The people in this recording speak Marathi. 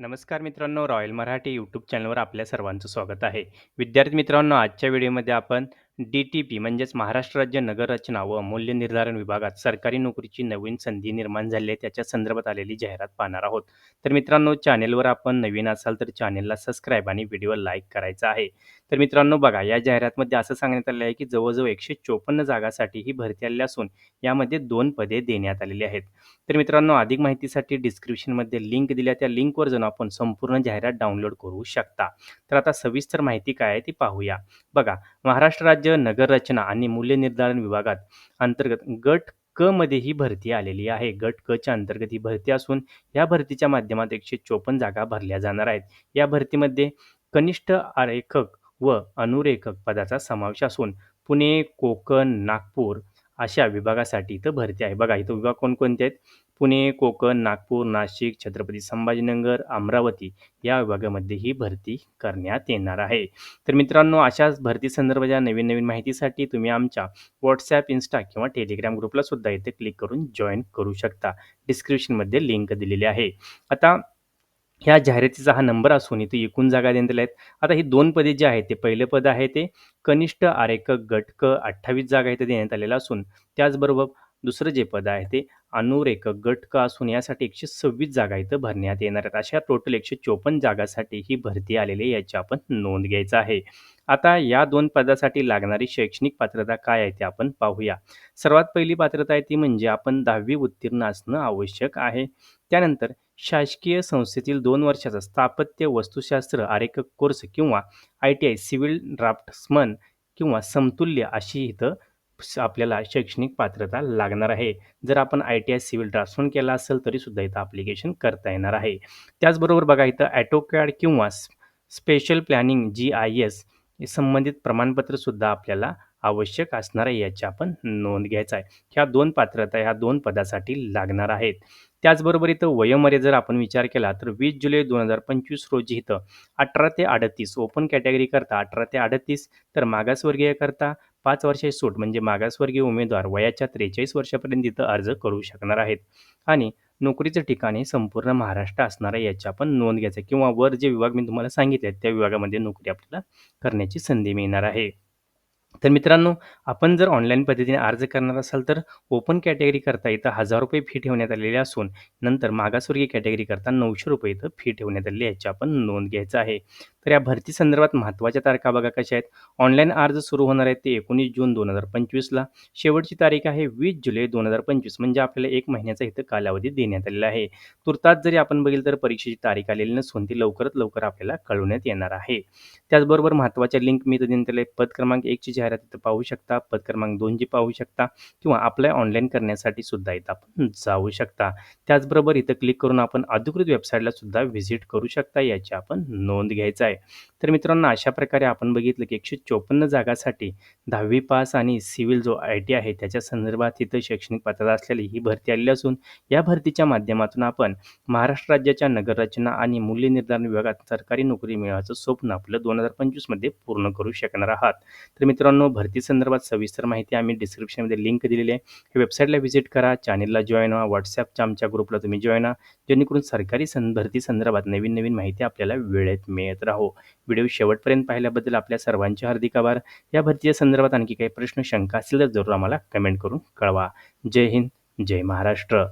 नमस्कार मित्रांनो रॉयल मराठी यूट्यूब चॅनलवर आपल्या सर्वांचं स्वागत आहे. विद्यार्थी मित्रांनो आजच्या व्हिडिओमध्ये आपण डी टी पी म्हणजेच महाराष्ट्र राज्य नगररचना व मूल्य निर्धारण विभागात सरकारी नोकरीची नवीन संधी निर्माण झाली आहे. त्याच्या संदर्भात आलेली जाहिरात पाहणार आहोत. तर मित्रांनो चॅनेलवर आपण नवीन असाल तर चॅनेलला सबस्क्राईब आणि व्हिडिओ लाईक करायचा आहे. तर मित्रांनो बघा या जाहिरातमध्ये असं सांगण्यात आलं आहे की जवळजवळ एकशे चोपन्न जागासाठी ही भरती आलेली असून यामध्ये दोन पदे देण्यात आलेली आहेत. तर मित्रांनो अधिक माहितीसाठी डिस्क्रिप्शनमध्ये लिंक दिल्या त्या लिंकवर जाऊन आपण संपूर्ण जाहिरात डाउनलोड करू शकता. तर आता सविस्तर माहिती काय आहे ती पाहूया. बघा महाराष्ट्र राज्य नगररचना आणि मूल्य निर्धारण विभागात अंतर्गत गट क मध्ये ही भरती आलेली आहे. गट क च्या अंतर्गत ही भरती असून या भरतीच्या माध्यमात एकशे चोपन्न जागा भरल्या जाणार आहेत. या भरतीमध्ये कनिष्ठ आरेखक व अनुरेखक पदाचा समावेश असून पुणे कोकण नागपूर अशा विभागासाठी इथं भरती आहे. बघा इथं विभाग कोणकोणते आहेत? पुणे कोकण नागपूर नाशिक छत्रपती संभाजीनगर अमरावती या विभागामध्ये ही भरती करण्यात येणार आहे. तर मित्रांनो अशाच भरती संदर्भाच्या नवीन नवीन माहितीसाठी तुम्ही आमच्या व्हॉट्सॲप इन्स्टा किंवा टेलिग्राम ग्रुपला सुद्धा इथे क्लिक करून जॉईन करू शकता. डिस्क्रिप्शनमध्ये लिंक दिलेली आहे. आता ह्या जाहिरातीचा हा नंबर असून इथे एकूण जागा देण्यात आल्या आहेत आता ही दोन पदे जी आहेत ते पहिलं पद आहे ते कनिष्ठ आरेक गटक अठ्ठावीस जागा इथे देण्यात आलेलं असून त्याचबरोबर दुसरं जे पद आहे ते अनुरेखक गट क असून यासाठी एकशे सव्वीस जागा इथं भरण्यात येणार आहेत. अशा टोटल एकशे चोपन्न जागासाठी ही भरती आलेली आहे याची आपण नोंद घ्यायचं आहे. आता या दोन पदासाठी लागणारी शैक्षणिक पात्रता काय आहे ते आपण पाहूया. सर्वात पहिली पात्रता आहे ती म्हणजे आपण दहावी उत्तीर्ण असणं आवश्यक आहे. त्यानंतर शासकीय संस्थेतील दोन वर्षाचा स्थापत्य वस्तुशास्त्र आरेखक कोर्स किंवा I T I civil draughtsman किंवा समतुल्य अशी इथं आपल्याला शैक्षणिक पात्रता लागणार आहे. जर आपण I T I civil draughtsman केला असेल तरीसुद्धा इथं ॲप्लिकेशन करता येणार आहे. त्याचबरोबर बघा इथं ॲटोकॅड किंवा special planning G I S संबंधित प्रमाणपत्रसुद्धा आपल्याला आवश्यक असणार आहे याची आपण नोंद घ्यायचा आहे. ह्या दोन पात्रता ह्या दोन पदासाठी लागणार आहेत. त्याचबरोबर इथं वयोमर्यादा जर आपण विचार केला तर वीस जुलै दोन हजार पंचवीस रोजी इथं अठरा ते अडतीस ओपन कॅटेगरी करता अठरा ते अडतीस तर मागासवर्गीय करता पाच वर्षाची सूट म्हणजे मागासवर्गीय उमेदवार वयाच्या त्रेचाळीस वर्षापर्यंत इथं अर्ज करू शकणार आहेत. आणि नोकरीचं ठिकाण हे संपूर्ण महाराष्ट्र असणार आहे याच्या आपण नोंद घ्यायचं किंवा वर जे विभाग मी तुम्हाला सांगितले त्या विभागामध्ये नोकरी आपल्याला करण्याची संधी मिळणार आहे. तर मित्रांनो आपण जर ऑनलाईन पद्धतीने अर्ज करणार असाल तर ओपन कॅटेगरी करता इथं हजार रुपये फी ठेवण्यात आलेली असून नंतर मागासवर्गीय कॅटेगरी करता नऊशे रुपये इथं फी ठेवण्यात आलेली याची आपण नोंद घ्यायचं आहे. तर या भरती संदर्भात महत्त्वाच्या तारखा बघा कशा आहेत. ऑनलाईन अर्ज सुरू होणार आहेत ते एकोणीस जून दोन हजार पंचवीसला शेवटची तारीख आहे वीस जुलै दोन हजार पंचवीस म्हणजे आपल्याला एक महिन्याचा इथं कालावधी देण्यात आलेला आहे. तुर्तात जरी आपण बघितलं तर परीक्षेची तारीख आलेली नसून ती लवकरात लवकर आपल्याला कळवण्यात येणार आहे. त्याचबरोबर महत्त्वाच्या लिंक मी इथं देण्यात आले पद क्रमांक एकची जाहिरात इथं पाहू शकता पद क्रमांक दोनची पाहू शकता किंवा अप्लाय ऑनलाईन करण्यासाठी सुद्धा इथं आपण जाऊ शकता. त्याचबरोबर इथं क्लिक करून आपण अधिकृत वेबसाईटला सुद्धा व्हिजिट करू शकता याची आपण नोंद घ्यायचा आहे. तर मित्रांनो अशा प्रकारे आपण बघितलं की एकशे चोपन्न जागासाठी दहावी पास आणि सिव्हिल जो आय टी आहे त्याच्या संदर्भात इथं शैक्षणिक पात्रता असलेली ही भरती आलेली असून या भरतीच्या माध्यमातून आपण महाराष्ट्र राज्याच्या नगररचना आणि मूल्य निर्धारण विभागात सरकारी नोकरी मिळवायचं स्वप्न आपलं दोन हजार पंचवीसमध्ये पूर्ण करू शकणार आहात. तर मित्रांनो भरती संदर्भात सविस्तर माहिती आम्ही डिस्क्रिप्शनमध्ये लिंक दिलेली आहे. वेबसाईटला व्हिजिट करा चॅनेलला जॉईन व्हा व्हॉट्सॲपच्या आमच्या ग्रुपला तुम्ही जॉईन व्हा. जेणेकरून सरकारी सं भरती संदर्भात नवीन नवीन माहिती आपल्याला वेळेत मिळत राहू. व्हिडिओ शेवटपर्यंत पाहिल्याबद्दल आपल्या सर्वांचे हार्दिक आभार. या भरतीच्या संदर्भात आणखी काही प्रश्न शंका असतील तर जरूर आम्हाला कमेंट करून कळवा. जय हिंद जय महाराष्ट्र.